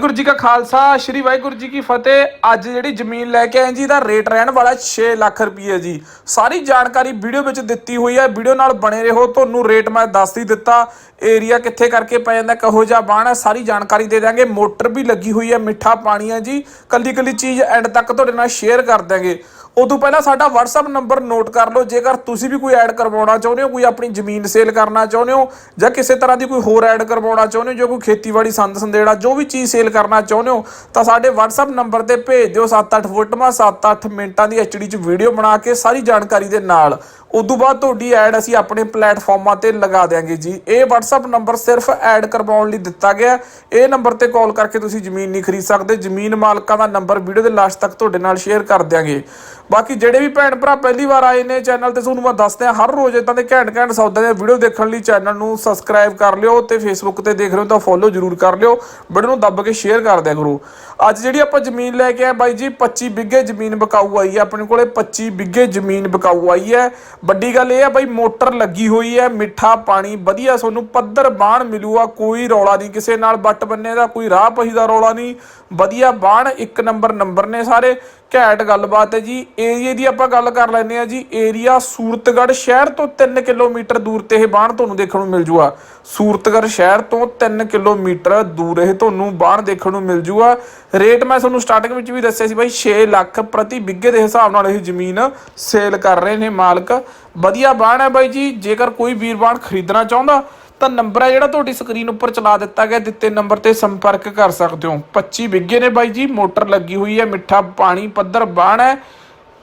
ਵਾਹਿਗੁਰੂ ਜੀ ਕਾ ਖਾਲਸਾ, ਸ੍ਰੀ ਵਾਹਿਗੁਰੂ ਜੀ ਕੀ ਫਤਿਹ। ਅੱਜ ਜਿਹੜੀ ਜ਼ਮੀਨ ਲੈ ਕੇ ਆਏ ਜੀ ਦਾ ਰੇਟ ਰਹਿਣ ਵਾਲਾ 6 ਲੱਖ ਰੁਪਏ ਜੀ। ਸਾਰੀ ਜਾਣਕਾਰੀ ਵੀਡੀਓ ਵਿੱਚ ਦਿੱਤੀ ਹੋਈ ਹੈ। ਵੀਡੀਓ ਨਾਲ ਬਣੇ ਰਹੋ, ਤੁਹਾਨੂੰ ਰੇਟ ਮੈਂ ਦੱਸ ਹੀ ਦਿੱਤਾ। ਏਰੀਆ ਕਿੱਥੇ ਕਰਕੇ ਪੈ ਜਾਂਦਾ, ਕਹੋ ਜਿਹਾ ਬਾਣ ਹੈ, ਸਾਰੀ ਜਾਣਕਾਰੀ ਦੇ ਦਾਂਗੇ ਮੋਟਰ ਵੀ ਲੱਗੀ ਹੋਈ ਹੈ, ਮਿੱਠਾ ਪਾਣੀ ਹੈ ਜੀ। ਕੱਲੀ ਕੱਲੀ ਚੀਜ਼ ਐਂਡ ਤੱਕ ਤੁਹਾਡੇ ਨਾਲ ਸ਼ੇਅਰ ਕਰ ਦਾਂਗੇ ਉਦੋਂ ਪਹਿਲਾਂ ਸਾਡਾ WhatsApp ਨੰਬਰ ਨੋਟ ਕਰ ਲਓ, ਜੇਕਰ ਤੁਸੀਂ ਵੀ ਕੋਈ ਐਡ ਕਰਵਾਉਣਾ ਚਾਹੁੰਦੇ ਹੋ, ਕੋਈ ਆਪਣੀ ਜ਼ਮੀਨ ਸੇਲ ਕਰਨਾ ਚਾਹੁੰਦੇ ਹੋ, ਜਾਂ ਕਿਸੇ ਤਰ੍ਹਾਂ ਦੀ ਕੋਈ ਹੋਰ ਐਡ ਕਰਵਾਉਣਾ ਚਾਹੁੰਦੇ ਹੋ, ਜੋ ਕੋਈ ਖੇਤੀਬਾੜੀ ਸੰਦ ਸੰਦੇੜਾ, ਜੋ ਵੀ ਚੀਜ਼ ਸੇਲ ਕਰਨਾ ਚਾਹੁੰਦੇ ਹੋ, ਤਾਂ ਸਾਡੇ WhatsApp ਨੰਬਰ ਤੇ ਭੇਜ ਦਿਓ 7-8 ਫੋਟੋਆਂ 7-8 ਮਿੰਟਾਂ ਦੀ ਐਚਡੀ ਚ ਵੀਡੀਓ ਬਣਾ ਕੇ ਸਾਰੀ ਜਾਣਕਾਰੀ ਦੇ ਨਾਲ। ਉਦੋਂ ਬਾਅਦ ਤੁਹਾਡੀ ਐਡ ਅਸੀਂ ਆਪਣੇ ਪਲੇਟਫਾਰਮਾਂ ਤੇ ਲਗਾ ਦਿਆਂਗੇ ਜੀ। ਇਹ WhatsApp ਨੰਬਰ ਸਿਰਫ ਐਡ ਕਰਵਾਉਣ ਲਈ ਦਿੱਤਾ ਗਿਆ। ਇਹ ਨੰਬਰ ਤੇ ਕਾਲ ਕਰਕੇ ਤੁਸੀਂ ਜ਼ਮੀਨ ਨਹੀਂ ਖਰੀਦ ਸਕਦੇ। ਜ਼ਮੀਨ ਮਾਲਕਾਂ ਦਾ ਨੰਬਰ ਵੀਡੀਓ ਦੇ ਲਾਸਟ ਤੱਕ ਤੁਹਾਡੇ ਨਾਲ ਸ਼ੇਅਰ ਕਰ ਦਿਆਂਗੇ। ਬਾਕੀ ਜਿਹੜੇ ਵੀ ਭੈਣ ਭਰਾ ਪਹਿਲੀ ਵਾਰ ਆਏ ਨੇ ਚੈਨਲ ਤੇ, ਤੁਹਾਨੂੰ ਮੈਂ ਦੱਸਦਾ ਹਰ ਰੋਜ਼ ਇਦਾਂ ਦੇ ਘੈਂਟ ਘੈਂਟ ਸੌਦੇ ਦੀਆਂ ਵੀਡੀਓ ਦੇਖਣ ਲਈ ਚੈਨਲ ਨੂੰ ਸਬਸਕ੍ਰਾਈਬ ਕਰ ਲਿਓ ਤੇ ਫੇਸਬੁੱਕ ਤੇ ਦੇਖ ਰਹੇ ਹੋ ਤਾਂ ਫੋਲੋ ਜ਼ਰੂਰ ਕਰ ਲਿਓ। ਵੀਡੀਓ ਨੂੰ ਦੱਬ ਕੇ ਸ਼ੇਅਰ ਕਰ ਦਿਆ ਕਰੋ। ਅੱਜ ਜਿਹੜੀ ਆਪਾਂ ਜ਼ਮੀਨ ਲੈ ਕੇ ਆਏ ਬਾਈ ਜੀ 25 ਬਿੱਗੇ ਜ਼ਮੀਨ ਬਕਾਊ ਆਈ ਹੈ, ਆਪਣੇ ਕੋਲੇ 25 ਬਿੱਗੇ ਜ਼ਮੀਨ ਬਕਾਊ ਆਈ ਹੈ। ਵੱਡੀ ਗੱਲ ਇਹ ਹੈ ਬਾਈ, ਮੋਟਰ ਲੱਗੀ ਹੋਈ ਹੈ, ਮਿੱਠਾ ਪਾਣੀ, ਵਧੀਆ ਤੁਹਾਨੂੰ ਪੱਧਰ ਬਾਣ ਮਿਲੂਗਾ, ਕੋਈ ਰੌਲਾ ਨਹੀਂ ਕਿਸੇ ਨਾਲ ਬੱਟ ਬੰਨੇ ਦਾ ਕੋਈ ਰਾਹ ਪਹੀ ਦਾ ਰੌਲਾ ਨਹੀਂ। ਵਧੀਆ ਬਾਣ, ਇੱਕ ਨੰਬਰ ਨੰਬਰ ਨੇ ਸਾਰੇ। ਘੈਂਟ ਗੱਲਬਾਤ ਹੈ ਜੀ। ਏਰੀਏ ਦੀ ਆਪਾਂ ਗੱਲ ਕਰ ਲੈਂਦੇ ਆ ਜੀ। ਏਰੀਆ ਸੂਰਤਗੜ੍ਹ ਸ਼ਹਿਰ ਤੋਂ 3 ਕਿਲੋਮੀਟਰ ਦੂਰ ਤੇ ਇਹ ਬਾਣ ਤੁਹਾਨੂੰ ਦੇਖਣ ਨੂੰ ਮਿਲ ਜੂਗਾ। ਸੂਰਤਗੜ੍ਹ ਸ਼ਹਿਰ ਤੋਂ 3 ਕਿਲੋਮੀਟਰ ਦੂਰ ਇਹ ਤੁਹਾਨੂੰ ਬਾਣ ਦੇਖਣ ਨੂੰ ਮਿਲ ਜੂਗਾ। ਰੇਟ ਮੈਂ ਤੁਹਾਨੂੰ ਸਟਾਰਟਿੰਗ ਵਿੱਚ ਵੀ ਦੱਸਿਆ ਸੀ ਬਾਈ 6 ਲੱਖ ਪ੍ਰਤੀ ਬਿੱਗੇ ਦੇ ਹਿਸਾਬ ਨਾਲ ਇਹ ਜ਼ਮੀਨ ਸੇਲ ਕਰ ਰਹੇ ਨੇ ਮਾਲਕ। ਵਧੀਆ ਬਾਣ ਹੈ ਬਾਈ ਜੀ। ਜੇਕਰ ਕੋਈ ਵੀਰ ਬਾਣ ਖਰੀਦਣਾ ਚਾਹੁੰਦਾ ਤਾਂ ਨੰਬਰ ਹੈ ਜਿਹੜਾ ਤੁਹਾਡੀ ਸਕਰੀਨ ਉੱਪਰ ਚਲਾ ਦਿੱਤਾ ਗਿਆ ਦਿੱਤੇ ਨੰਬਰ ਤੇ ਸੰਪਰਕ ਕਰ ਸਕਦੇ ਹੋ। 25 ਬਿੱਗੇ ਨੇ ਬਾਈ ਜੀ, ਮੋਟਰ ਲੱਗੀ ਹੋਈ ਹੈ, ਮਿੱਠਾ ਪਾਣੀ ਪੱਧਰ ਬਾਣ ਹੈ।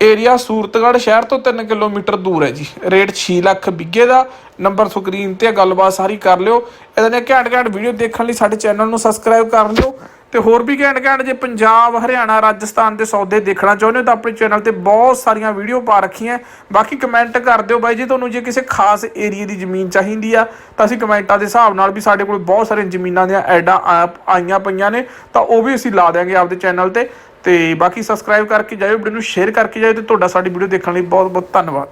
ਏਰੀਆ ਸੂਰਤਗੜ੍ਹ ਸ਼ਹਿਰ ਤੋਂ 3 ਕਿਲੋਮੀਟਰ ਦੂਰ ਹੈ ਜੀ। ਰੇਟ 6 ਲੱਖ ਬਿੱਗੇ ਦਾ। ਨੰਬਰ ਸਕਰੀਨ ਤੇ ਗੱਲਬਾਤ ਸਾਰੀ ਕਰ ਲਿਓ। ਇਹਦੇ ਨੇ ਘੈਂਟ ਘੈਂਟ ਵੀਡੀਓ ਦੇਖਣ ਲਈ ਸਾਡੇ ਚੈਨਲ ਨੂੰ ਸਬਸਕ੍ਰਾਈਬ ਕਰ ਲਿਓ ਤੇ ਹੋਰ ਵੀ ਘੈਂਟ ਘੈਂਟ ਜੇ ਪੰਜਾਬ, ਹਰਿਆਣਾ, ਰਾਜਸਥਾਨ ਦੇ ਸੌਦੇ ਦੇਖਣਾ ਚਾਹੁੰਦੇ ਹੋ ਤਾਂ ਆਪਣੇ ਚੈਨਲ ਤੇ ਬਹੁਤ ਸਾਰੀਆਂ ਵੀਡੀਓ ਪਾ ਰੱਖੀਆਂ ਬਾਕੀ ਕਮੈਂਟ ਕਰ ਦਿਓ ਬਾਈ ਜੀ, ਤੁਹਾਨੂੰ ਜੇ ਕਿਸੇ ਖਾਸ ਏਰੀਆ ਦੀ ਜ਼ਮੀਨ ਚਾਹੀਦੀ ਆ, ਤਾਂ ਅਸੀਂ ਕਮੈਂਟਾਂ ਦੇ ਹਿਸਾਬ ਨਾਲ ਵੀ ਸਾਡੇ ਕੋਲ ਬਹੁਤ ਸਾਰੀਆਂ ਜ਼ਮੀਨਾਂ ਦੀਆਂ ਐਡਾਂ ਆਈਆਂ ਪਈਆਂ ਨੇ, ਤਾਂ ਉਹ ਵੀ ਅਸੀਂ ਲਾ ਦਿਆਂਗੇ ਆਪਦੇ ਚੈਨਲ ਤੇ। ਤੇ ਬਾਕੀ ਸਬਸਕ੍ਰਾਈਬ ਕਰਕੇ ਜਾਇਓ ਵੀਡੀਓ ਨੂੰ ਸ਼ੇਅਰ ਕਰਕੇ ਜਾਇਓ ਤੇ ਤੁਹਾਡਾ ਸਾਡੀ ਵੀਡੀਓ ਦੇਖਣ ਲਈ ਬਹੁਤ ਬਹੁਤ ਧੰਨਵਾਦ।